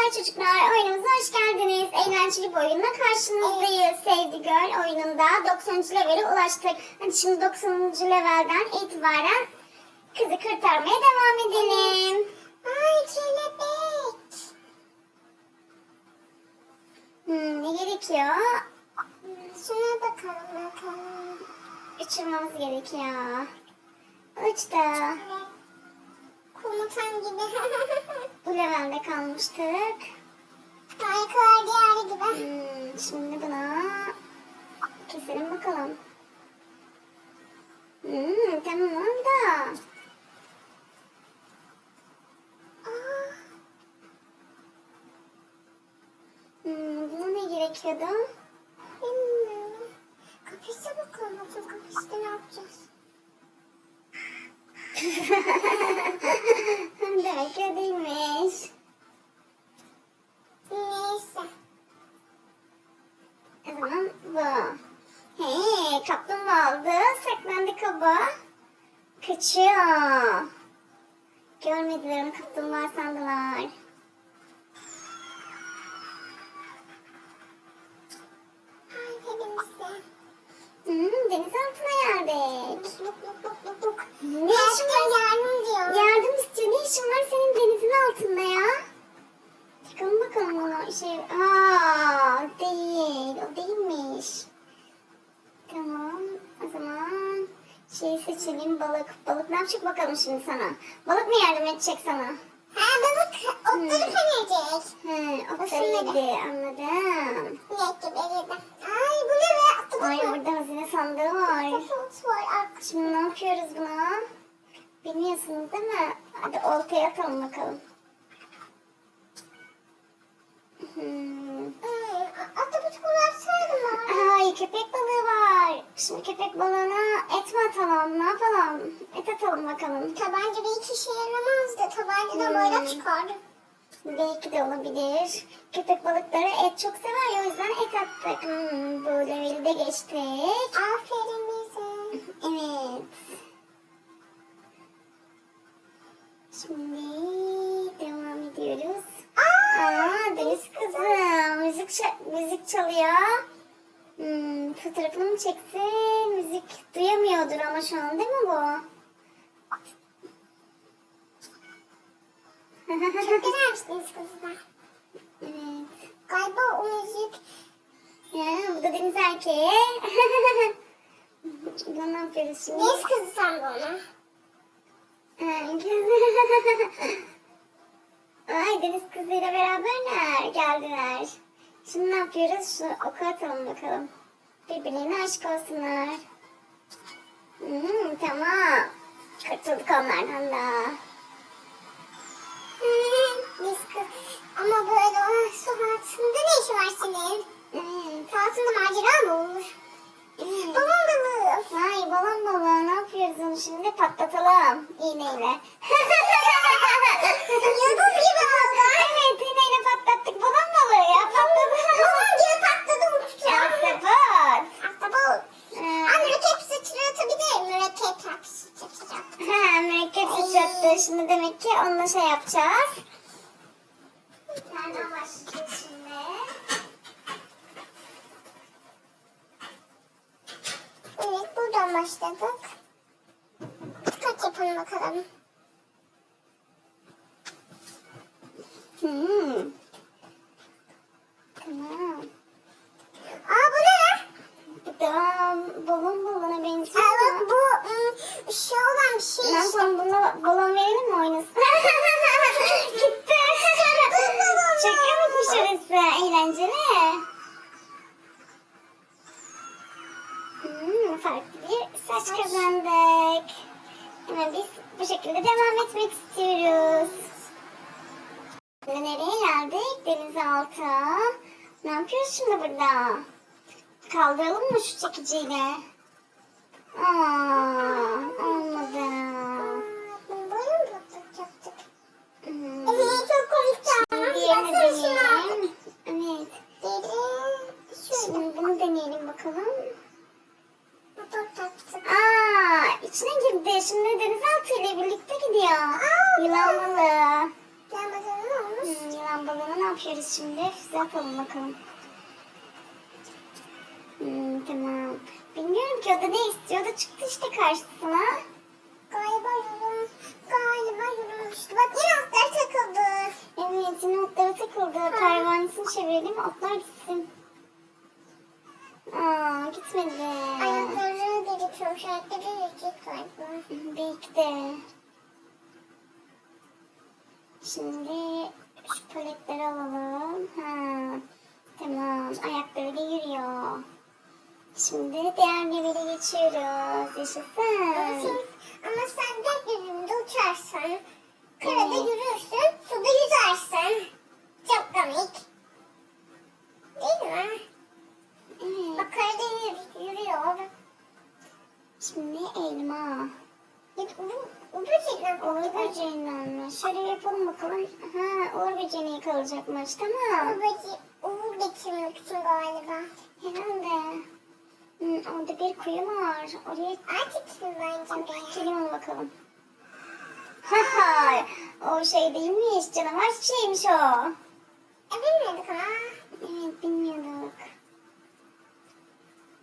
Merhaba çocuklar, oyunumuza hoş geldiniz. Eğlenceli bir oyunla karşınızdayız. Sevdi Göl oyununda 90. levele ulaştık. Hadi şimdi 90. levelden itibaren kızı kurtarmaya devam edelim. Ay kelebek. Hmm, ne gerekiyor? Şuna bakalım bakalım. Uçurmamız gerekiyor. Uçtu. Komutan gibi. Bu levelde kalmıştık. Harikalar diyarı gibi. Hmm, şimdi buna keselim bakalım. Hmm, tamam da. Aa, Hmm, buna ne gerekiyordu? bilmiyorum. Kapısta bakalım. Bakın kapısta ne yapacağız? Kaçıyor. Görmediler onu kaplumbağa sandılar. Ay hepimize. Hmm, deniz altına geldik. Luk. Ne işin var? yardım diyor. Yardım istiyor. Ne işin var senin denizin altında ya? Çıkalım bakalım ona. Şey, aa, değil. O değilmiş. Tamam. O zaman seçelim balık. Balık ne yapacak bakalım şimdi sana? Balık mı yardım edecek sana? Ha balık otları Hmm. penecek. He, o Hoşuna yedi. Anladım. Ne gibi. Ay bu ne be? Ay burada hazine sandığı var. Var. Şimdi ne yapıyoruz buna? Bilmiyorsunuz değil mi? Hadi oltaya atalım bakalım. Hmm. Ay, Otobüs kullansaydım ben. Ay köpek balığı var. Şimdi köpek balığına et mi atalım? Ne yapalım? Et atalım bakalım. Tabanca bir iki işe yaramazdı. Tabancadan Hmm. bayrak çıkardı. Belki de olabilir. Köpek balıkları et çok sever ya o yüzden et attık. Hmm, bu leveli de geçtik. Aferin bize. Evet. Şimdi devam ediyoruz. Aa, deniz kızı. Müzik, müzik çalıyor. Hmm, fotoğrafını mı çeksin? Müzik duyamıyordur ama şu an değil mi bu? Çok güzelmişsiniz kızlar. evet. Galiba o müzik Ya, bu da deniz erkeği. Bunu ne yapıyoruz şimdi? Deniz kızı sandı ona. Deniz kızıyla beraberler geldiler. Şimdi ne yapıyoruz? Şu oku atalım bakalım. Birbirlerine aşık olsunlar. Hmm, tamam. Kurtulduk onlardan da. Kızı. Ama böyle o su altında ne işi var senin? Su altında macera mı olur? evet. Balon balığı. Vay balon balığı ne yapıyoruz onu şimdi patlatalım iğneyle. Yıldız gibi oldu. evet iğneyle patlattık balon balığı ya patladı. Balon gibi patladı uçacağım. Ahtapot. Ahtapot. Ee, Aa, mürekkep sıçrıyor tabii de mürekkep sıçrayacak. Ha, mürekkep sıçrattı. Şimdi demek ki onunla şey yapacağız. Nereden başlayacağız şimdi? Evet buradan başladık. Kaç yapalım bakalım. Hmm. Şimdi nereye geldik? Denizaltı. Ne yapıyoruz şimdi burada? Kaldıralım mı şu çekiciyle? Aa, olmadı. Mi patlatacaktık? Hmm. Evet çok komik. Diğerini deneyelim. Evet. Şimdi bunu deneyelim bakalım. Aa, içine girdi. Şimdi denizaltı ile birlikte gidiyor. Yılan balığı. Lambadan ne olmuş? Hmm, yılan balığına ne yapıyoruz şimdi? Füze atalım bakalım. Hmm, tamam. Bilmiyorum ki o da ne istiyor da çıktı işte karşısına. Galiba yolum, galiba yolumuştu. Bak yine atlar takıldı. Evet yine otlara takıldı. Pervanesini çevirelim otlar gitsin. Aa gitmedi. Belki de. Şimdi şu paletleri alalım. Ha, tamam. Ayakları da yürüyor. Şimdi diğer levele geçiyoruz. Yaşasın. Ama sen, ama sen gökyüzünde uçarsan, karada Evet. yürürsün, suda yüzersin. Çok komik. Uğur böceğinden mi? Şöyle yapalım bakalım. Ha, uğur böceğini yakalayacakmış. Bu Tamam. böceği uğur getirmek için galiba. Herhalde. Hmm, orada bir kuyu var. Oraya Artık kim bence be? Gelin ona bakalım. Haha, o şey değilmiş, canavar çiçeğiymiş o. E bilmiyorduk ama. Evet, bilmiyorduk.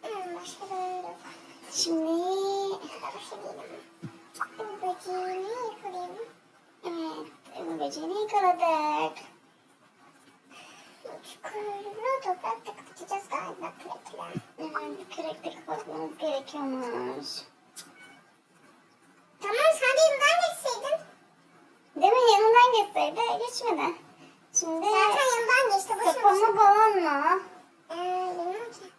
Hmm, başka yok. Şimdi, Başka şey değil ama. Bu böceğini yakalayalım. evet, bu böceğini yakaladık. Çukurlu toprakta kapatacağız galiba kürekle. Evet, kürekle kapatmamız gerekiyormuş. Tamam sen de yanından geçseydin. Demin yanından geçseydi, geçmedi. Şimdi, Zaten yanından geçti. Boşuna sopa boşuna. mı balon mu? Ee, bilmiyorum ki.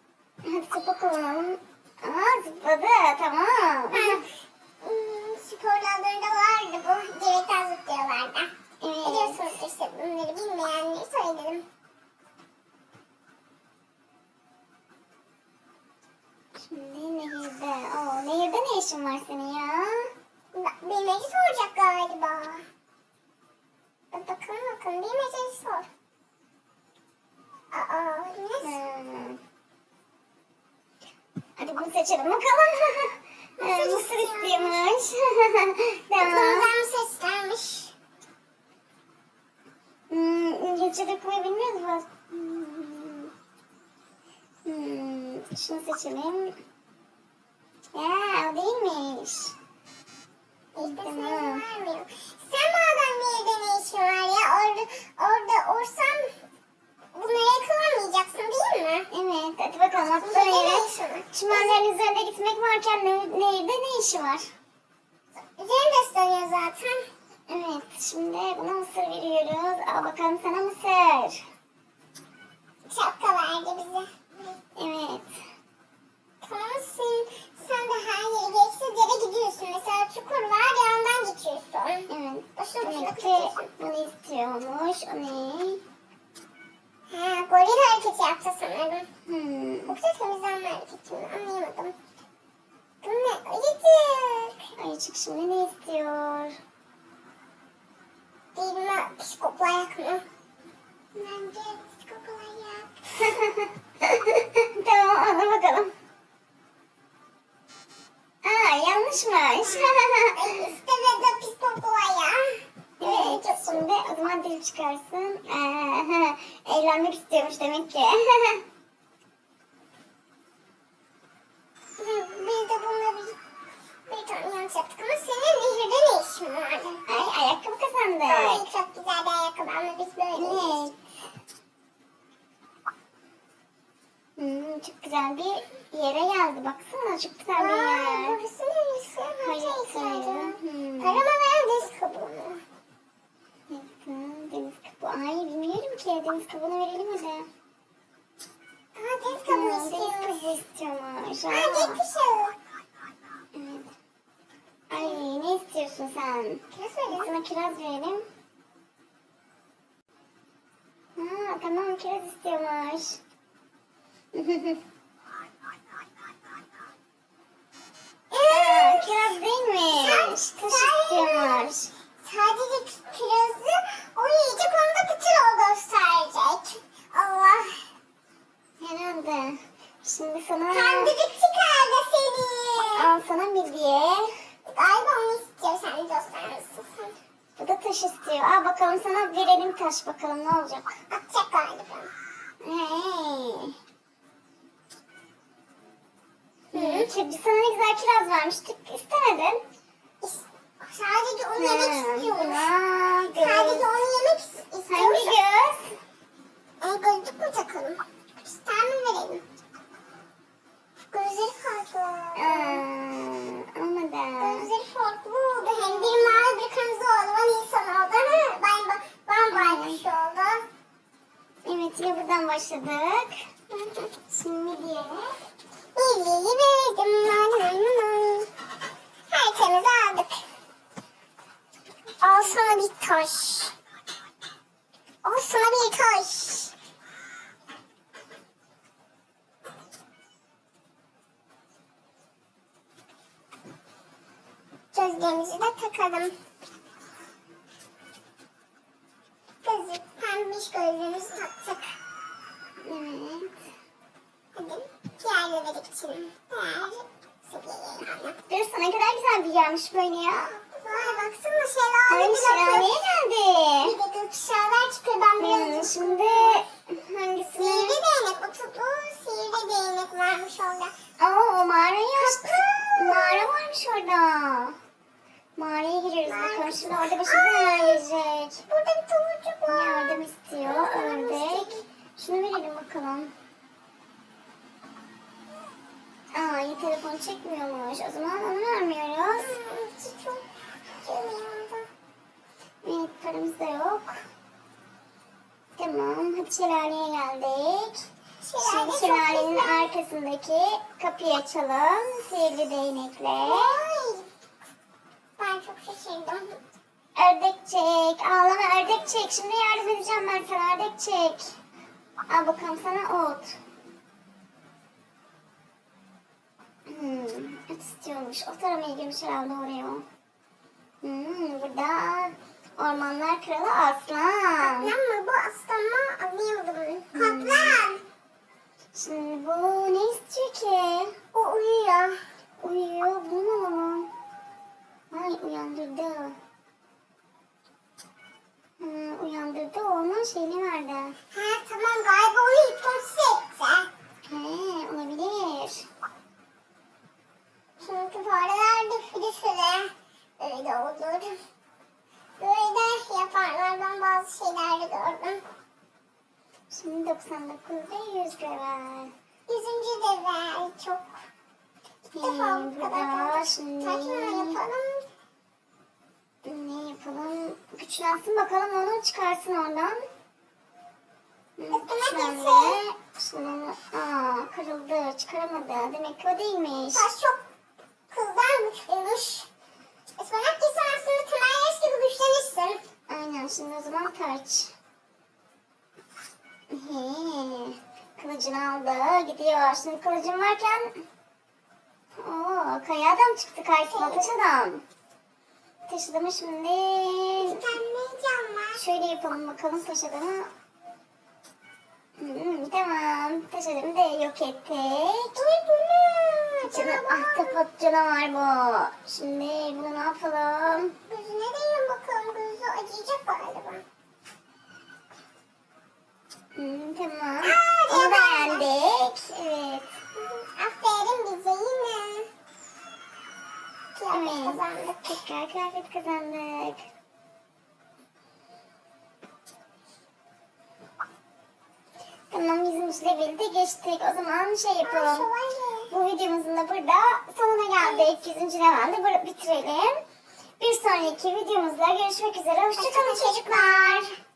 Hadi sopa kullanalım. Aa, zıpladı, tamam. Ben, spor dallarında vardı bu. Direkten zıplıyorlardı. Evet. Biliyorsunuz işte bunları bilmeyenleri söyledim. Şimdi nehirde. Oo, nehirde ne işin var senin ya? Bilmeci soracak galiba. Bak bakalım bakalım. Bilmeceyi sor. Aa, ne? Hmm. Hadi bunu seçelim bakalım. Ee, Mısır istiyormuş. tamam. Aklımızdan seslenmiş. Hmm, İngilizce de okumayı bilmiyoruz. Hmm. Hmm, şunu seçelim. Ya o değilmiş. İşte sayı vermiyor. Sen madem nerede ne işin var ya? Orada, orada olsam bunları yakalamayacaksın değil mi? Evet hadi bakalım atla var? Çimenlerin üzerinde gitmek varken ne- nehirde ne işi var? Üzerinde söylüyor zaten. Evet şimdi buna mısır veriyoruz. Al bakalım sana mısır. Şapka verdi bize. Evet. Tamam sen, sen de her yere geçti yere gidiyorsun. Mesela çukur var yandan geçiyorsun. Evet. Boşuna boşuna Demek ki kırıyorsun. bunu istiyormuş. O ne? Ha, goril hareketi yaptı sanırım. Hmm. Yoksa temizlenme hareketi mi? Anlayamadım. Bu ne? Ayıcık. Ayıcık şimdi ne istiyor? Değilme psikoplayak mı? Bence psikoplayak. tamam ona bakalım. Aa yanlışmış. İstemedi psikoplayak. evet şimdi o zaman dil çıkarsın. Ee, Eğlenmek istiyormuş demek ki. yaptık ama senin nehirde ne işin vardı? Ay ayakkabı Ay kazandık. çok güzel bir ayakkabı ama biz böyleyiz. Hmm, çok güzel bir yere geldi. Baksana çok güzel bir Aa, yer. burası neresi? Hayır, hmm. Parama ver deniz kabuğunu. Deniz kabuğu. Ay bilmiyorum ki. Deniz kabuğunu verelim hadi. Aa deniz Hmm, kabuğu deniz kabuğu istiyormuş. Aa evet. Ay ne istiyorsun sen? Ne söyledin? Sana kiraz verelim. Ha tamam kiraz istiyormuş. Aa, kiraz değilmiş. Taş istiyormuş. Sadece kirazı o yiyecek onu da bütün o gösterecek. Allah. Herhalde. Şimdi sana... Kandırık çıkardı seni. Al sana midye. Galiba onu istiyor sen göstermişsin sen. Bu da taş istiyor. Aa bak bakalım sana verelim taş bakalım ne olacak. Atacak galiba. Hey. Hı, Biz sana ne güzel kiraz vermiştik. İstemedin. İs- Sadece onu yemek istiyorum. Sadece onu yemek is- Hangi istiyorum. göz? E, gözlük mü takalım? İster mi verelim? Gözleri farklı. Aa, olmadı. Gözleri farklı oldu. Hem bir mavi bir kırmızı oldu. Ben insan oldu. Hı, Ben, ben, ben baykuş oldu. Evet yine buradan başladık. Şimdi diye. İlgiyi verdim. Tertemiz aldık. Al sana bir taş. Al sana bir taş. Gözlerimizi de takalım. Gözlük, pembiş gözlüğümüzü taktık. Evet. Hadi diğerleri geçelim. Diğer seviyeye. Dur sana kadar güzel bir yermiş böyle ya. Vay baksana şelale Ay bir de şelaleye gök- geldi. Bir de gökkuşağlar çıkıyor. Ben Hmm, biraz şimdi hangisini? Sihirli değnek. Bu tutlu sihirli değnek varmış orada. Aa o mağarayı. Kapı. Mağara varmış orada. Mağaraya giriyoruz bakalım şimdi orada başımıza neler gelecek. Burada bir tavukçuk var. Yardım istiyor ördek. Şunu verelim bakalım. Aa telefon çekmiyormuş. O zaman onu vermiyoruz. Hmm, çok Evet paramız da yok. Tamam hadi şelaleye geldik. Şelale Şimdi şelalenin güzel. arkasındaki kapıyı açalım. Sihirli değnekle. Vay. Ben çok şaşırdım. Ördek çek. Ağlama ördek çek. Şimdi yardım edeceğim ben sana ördek çek. Al bakalım sana ot. Hmm, ot istiyormuş. Ot aramaya girmiş herhalde oraya o. Hmm, burada ormanlar kralı aslan. Kaplan mı bu aslan mı anlayamadım. Kaplan. Şimdi bu ne istiyor ki? O uyuyor. Uyuyor. Bunu mu alalım? Ay uyandırdı. Hmm, uyandırdı. Onun şeyini verdi. Ha tamam galiba onu hipnotize etti. He, olabilir. Çünkü fareler de filizle öyle olur. Böyle yaparlar. Ben bazı şeyler de gördüm. Şimdi 99 ve 100 level. Yüzüncü de ver. Çok ilk He, defa bu kadar burada gördüm. şimdi Saçma yapalım. ne yapalım? Güçlensin bakalım onu çıkarsın oradan. Şimdi onu, aa kırıldı. Çıkaramadı. Demek ki o değilmiş. Taş çok kızdan güçlüymüş. Ispanak giysen aslında yaş gibi güçlenirsin. Aynen şimdi o zaman. He, kılıcını aldı gidiyor. Şimdi kılıcım varken Oo, kaya adam çıktı karşısına taş adam. Taş adamı şimdi şöyle yapalım bakalım taş adamı. Hmm, tamam taş adamı da yok ettik. Uy bunu. Canım, Canavar. bu. Şimdi bunu ne yapalım? Gözüne değin bakalım. Gözü acıyacak galiba. Hmm, tamam. Aa, Onu. beğendik. Evet. Aferin bize yine. Kıyafet Evet. Kazandık. Tekrar kıyafet kazandık. Tamam yüzümüz leveli de geçtik. O zaman şey yapalım. Bu videomuzun da burada sonuna geldik. 100. levelde bitirelim. Bir sonraki videomuzda görüşmek üzere. Hoşçakalın çocuklar.